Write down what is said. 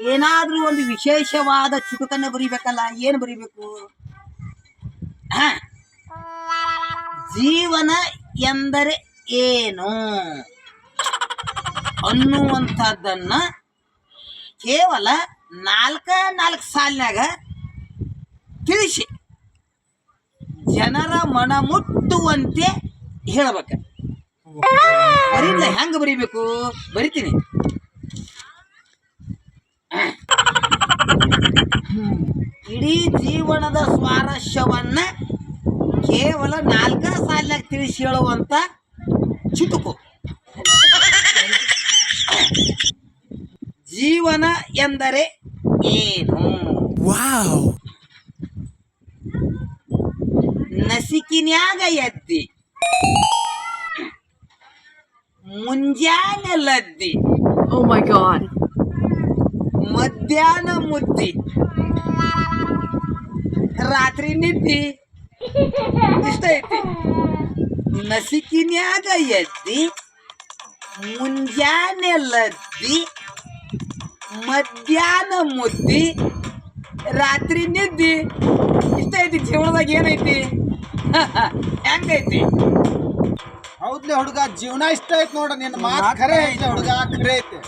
ಏನಾದ್ರೂ ಒಂದು ವಿಶೇಷವಾದ ಚುಟುಕನ್ನ ಬರಿಬೇಕಲ್ಲ, ಏನು ಬರಿಬೇಕು. ಜೀವನ ಎಂದರೆ ಏನು? ಅನ್ನುವಂಥದ್ದನ್ನ ಕೇವಲ ನಾಲ್ಕ, ನಾಲ್ಕು ಸಾಲಿನಾಗ ತಿಳಿಸಿ. ಜನರ ಮನ ಮುಟ್ಟುವಂತೆ ಹೇಳಬೇಕು. ಬರೀಲ್ಲ ಹೆಂಗೆ ಬರಿಬೇಕು? ಬರಿತೀನಿ. ಇಡೀ ಜೀವನದ ಸ್ವಾರಸ್ಯವನ್ನ ಕೇವಲ ನಾಲ್ಕ ಸಾಲಿನಾಗ ತಿಳಿಸಿ ಹೇಳುವಂಥ ಚುಟುಕು. ಜೀವನ ಎಂದರೆ ಏನು? ವಾವ್. ನಸಿಕಿನ್ಯಾಗ ಎದ್ದಿ ಮುಂಜಾನೆ ಲದ್ದಿ. ಓ ಮೈ god. ಮಧ್ಯಾಹ್ನ ಮುದ್ದೆ ರಾತ್ರಿ ನಿದ್ದಿ. ಇಷ್ಟ ಐತಿ. ನಸಿಕಿನ್ಯಾಗ ಎದ್ದಿ ಮುಂಜಾನೆ ಲದ್ದಿ ಮಧ್ಯಾಹ್ನ ಮುದ್ದಿ ರಾತ್ರಿ ನಿದ್ದಿ. ಇಷ್ಟ ಐತಿ ಜೀವನದಾಗ ಏನೈತಿ? ಹೆಂಗೈತಿ? ಹೌದ್ಲೆ ಹುಡುಗ ಜೀವನ ಇಷ್ಟ ಐತಿ ನೋಡ ನಿನ್ನ ಮಾತು ಖರೆ ಐತೆ ಹುಡುಗ ಖರೆ ಐತೆ.